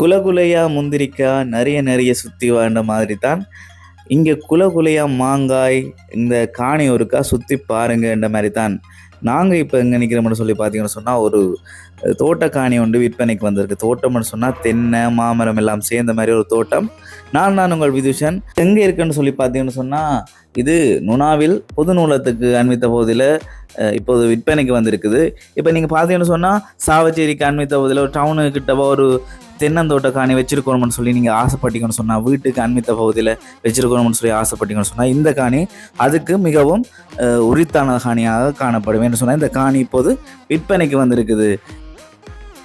குலகுலையா முந்திரிக்காய் நிறைய நிறைய சுற்றி வாழ்ந்த மாதிரி தான் இங்கே குலகுலையா மாங்காய் இந்த காணி ஒருக்கா சுற்றி பாருங்கன்ற மாதிரி தான் நாங்கள் இப்போ எங்கே நிற்கிறோம்னு சொல்லி பார்த்தீங்கன்னு சொன்னால் ஒரு தோட்டக்காணி ஒன்று விற்பனைக்கு வந்திருக்கு. தோட்டம்னு சொன்னால் தென்னை மாமரம் எல்லாம் சேர்ந்த மாதிரி ஒரு தோட்டம். நான் நான் உங்கள் விதுஷன். எங்கே இருக்குன்னு சொல்லி பார்த்தீங்கன்னு சொன்னால் இது நுணாவில் பொது நூலத்துக்கு அண்மித்த பகுதியில் இப்போது விற்பனைக்கு வந்திருக்குது. இப்போ நீங்கள் பார்த்தீங்கன்னு சொன்னால் சாவச்சேரிக்கு அண்மித்த பகுதியில் ஒரு டவுனு கிட்ட ஒரு தென்னந்தோட்ட காணி வச்சிருக்கணும்னு சொல்லி நீங்கள் ஆசைப்பட்டீங்கன்னு சொன்னால் வீட்டுக்கு அண்மித்த பகுதியில் வச்சிருக்கணும்னு சொல்லி ஆசைப்பட்டீங்கன்னு சொன்னால் இந்த காணி அதுக்கு மிகவும் உரித்தான காணியாக காணப்படும் என்று சொன்னால் இந்த காணி இப்போது விற்பனைக்கு வந்திருக்குது.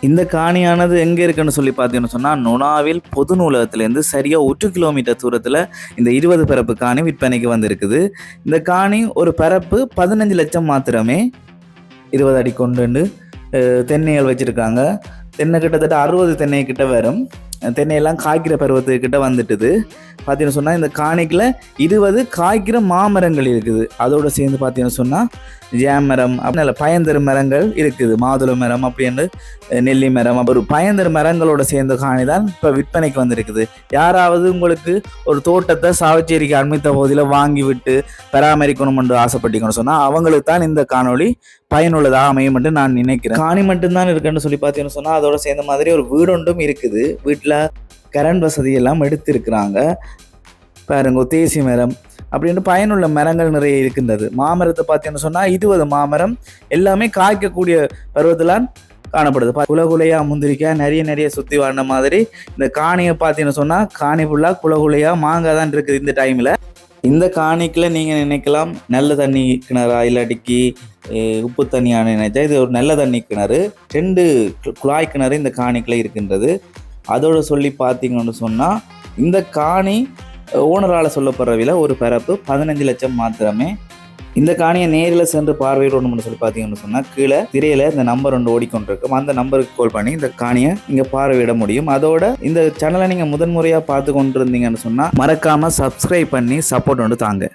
இந்த காணியானது எங்கே இருக்குன்னு சொல்லி பார்த்தீங்கன்னு சொன்னால் நொனாவில் பொது நூலகத்துலேருந்து சரியாக ஒரு கிலோமீட்டர் தூரத்தில் இந்த இருபது பரப்பு காணி விற்பனைக்கு வந்திருக்குது. இந்த காணி ஒரு பரப்பு பதினஞ்சு லட்சம் மாத்திரமே இருபது அடி கொண்டு அஹ், தென்னைகள் வச்சுருக்காங்க. தென்னை கிட்டத்தட்ட அறுபது தென்னை கிட்ட வரும். தென்னையெல்லாம் காய்க்கிற பருவத்துக்கிட்ட வந்துட்டுது. பார்த்தீங்கன்னு சொன்னால் இந்த காணிக்கில் இருபது காய்க்கிற மாமரங்கள் இருக்குது. அதோடு சேர்ந்து பார்த்தீங்கன்னு சொன்னால் ஜேமரம் நல்ல பயந்தரு மரங்கள் இருக்குது. மாதுளை மரம் அப்படின்னு நெல்லி மரம் அப்புறம் ஒரு பயந்தரு மரங்களோட சேர்ந்த காணி தான் இப்போ விற்பனைக்கு வந்திருக்குது. யாராவது உங்களுக்கு ஒரு தோட்டத்தை சாவச்சேரிக்கு அண்மித்த பகுதியில் வாங்கி விட்டு பராமரிக்கணும் என்று ஆசைப்பட்டீங்கன்னு சொன்னால் அவங்களுக்கு தான் இந்த காணொளி பயனுள்ளதாக அமையும் என்று நான் நினைக்கிறேன். காணி மட்டும்தான் இருக்குன்னு சொல்லி பார்த்தீங்கன்னு சொன்னால் அதோட சேர்ந்த மாதிரி ஒரு வீடொன்றும் இருக்குது. வீட்டில் கரண்ட் வசதி எல்லாம் எடுத்திருக்கிறாங்க. பாருங்க தேசி மரம் அப்படின்னு பயனுள்ள மரங்கள் நிறைய இருக்கின்றது. மாமரத்தை பார்த்தீங்கன்னு சொன்னால் இருபது மாமரம் எல்லாமே காய்க்கக்கூடிய பருவத்திலான் காணப்படுது. குலகுலையாக முந்திரிக்காய் நிறைய நிறைய சுற்றி வாழ்ந்த மாதிரி இந்த காணியை பார்த்தீங்கன்னு சொன்னால் காணி ஃபுல்லாக குலகுலையாக மாங்காய் தான் இருக்குது இந்த டைமில் இந்த காணிக்கில் நீங்கள் நினைக்கலாம் நல்ல தண்ணி கிணறா இல்லாட்டிக்கு உப்பு தண்ணியான நினைச்சா இது ஒரு நல்ல தண்ணி கிணறு. ரெண்டு குழாய் கிணறு இந்த காணிக்கில் இருக்கின்றது. அதோட சொல்லி பார்த்தீங்கன்னு சொன்னால் இந்த காணி ஓனரால் சொல்லப்படுற விலை ஒரு பரப்பு பதினஞ்சு லட்சம் மாத்திரமே. இந்த காணியை நேரில் சென்று பார்வையிடணும்னு சொல்லி பார்த்தீங்கன்னு சொன்னால் கீழே திரையில இந்த நம்பர் ஒன்று ஓடிக்கொண்டிருக்கும். அந்த நம்பருக்கு கால் பண்ணி இந்த காணியை இங்கே பார்வையிட முடியும். அதோட இந்த சேனலை நீங்கள் முதன்முறையாக பார்த்து கொண்டு இருந்தீங்கன்னு சொன்னால் மறக்காமல் சப்ஸ்கிரைப் பண்ணி சப்போர்ட் ஒன்று தாங்க.